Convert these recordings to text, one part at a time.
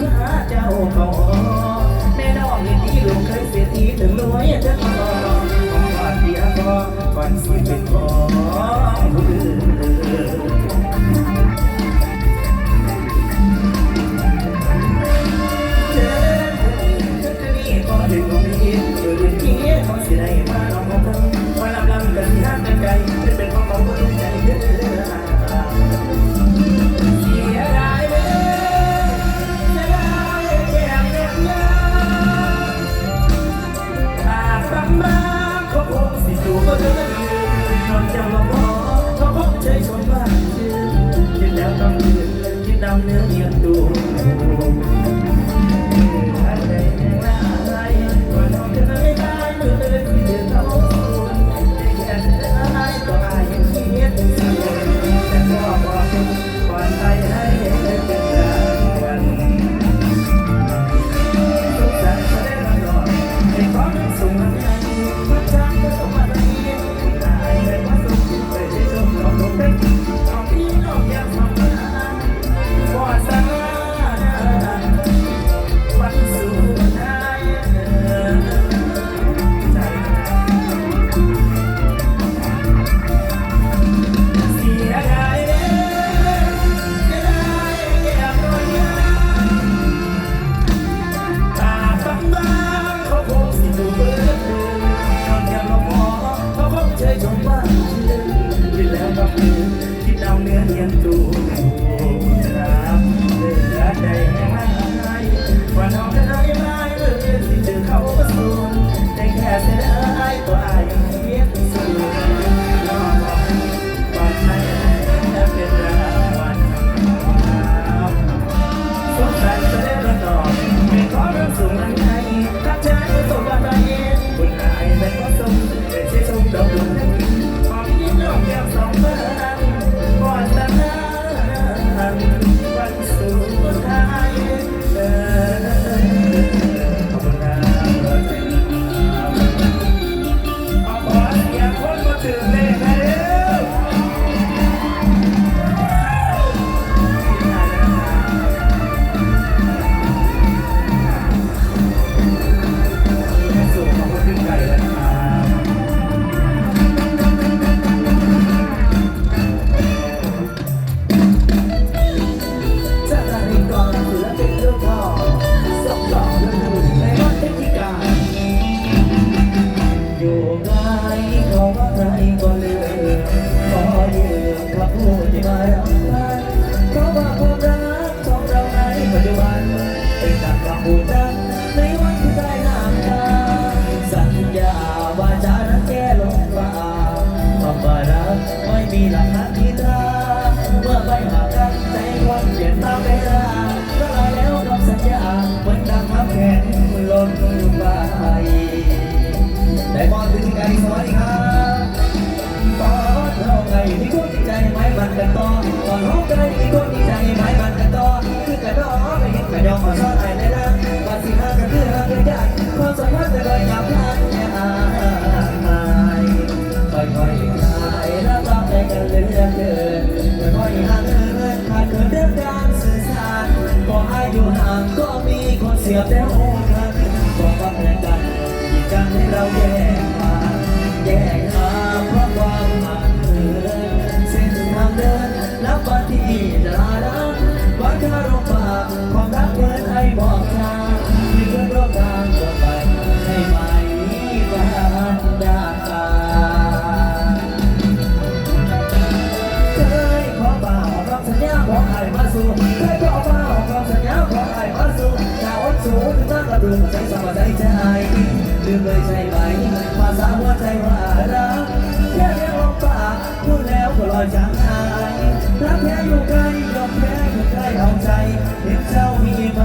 สิเจ้าเขา กันต่อตอนห้องใจมีคนมีใจหมายบ้านกันต่อขึ้นกระดอไม่เห็นกระดองขอซ่อนไอ้ในร่างวันที่ห้ากันเพื่อรักกันยากความสัมพันธ์จะลอยน้ำพลาดแค่อายค่อยๆคลายแล้วต้องกันเรื่อยๆเดินค่อยๆห่างเดินผ่านเกินเรื่องการสื่อสารก็อายุห่างก็มีคนเสียบแล้วโอ้กันบอกว่าแพ้กันยิ่งกันให้เราแย่ สูงถ้ากระดุมใจสบายใจใจลืมเลยใช่ไหมภาษาว่าใจว่ารักแค่เรียกว่าปากพูดแล้วก็ลอยจางหายรักแท้อยู่ใกล้ยอมแพ้อยู่ใกล้เอาใจเห็นเจ้ามีไหม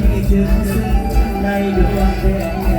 มีถึงซึ้งในดวงใจ